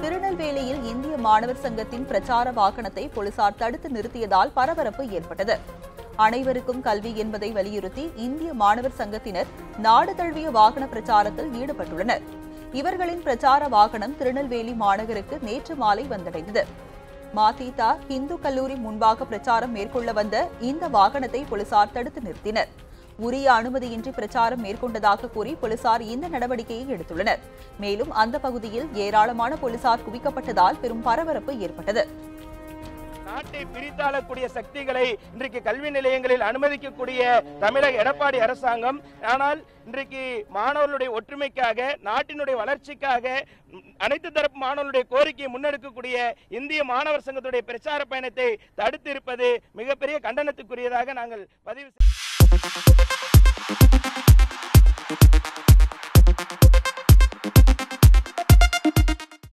திருநெல்வேலியில் இந்திய மாணவர் சங்கத்தின் பிரச்சார வாகனத்தை போலீசார் தடுத்து நிறுத்தியதால் பரபரப்பு ஏற்பட்டது. அனைவருக்கும் கல்வி என்பதை வலியுறுத்தி இந்திய மாணவர் சங்கத்தினர் நாடு தழுவிய வாகன பிரச்சாரத்தில் ஈடுபட்டுள்ளனர். இவர்களின் பிரச்சார வாகனம் திருநெல்வேலி மாநகருக்கு நேற்று மாலை வந்தடைந்தது. மாதிதா இந்து கல்லூரி முன்பாக பிரச்சாரம் மேற்கொள்ள வந்த இந்த வாகனத்தை போலீசார் தடுத்து நிறுத்தினர். உரிய அனுமதியின்றி பிரச்சாரம் மேற்கொண்டதாக கூறி போலீசார் இந்த நடவடிக்கையை எடுத்துள்ளனர். மேலும் அந்த பகுதியில் ஏராளமான போலீசார் குவிக்கப்பட்டதால் பெரும் பரபரப்பு ஏற்பட்டது. நாட்டை பிரித்தாளக்கூடிய சக்திகளை இன்றைக்கு கல்வி நிலையங்களில் அனுமதிக்கக்கூடிய தமிழக எடப்பாடி அரசாங்கம் ஆனால் இன்றைக்கு மாணவர்களுடைய ஒற்றுமைக்காக நாட்டினுடைய வளர்ச்சிக்காக அனைத்து தரப்பு மாணவர்களுடைய கோரிக்கையை முன்னெடுக்கக்கூடிய இந்திய மாணவர் சங்கத்துடைய பிரச்சார பயணத்தை தடுத்து இருப்பது மிகப்பெரிய கண்டனத்துக்குரியதாக நாங்கள் பதிவு Thank you.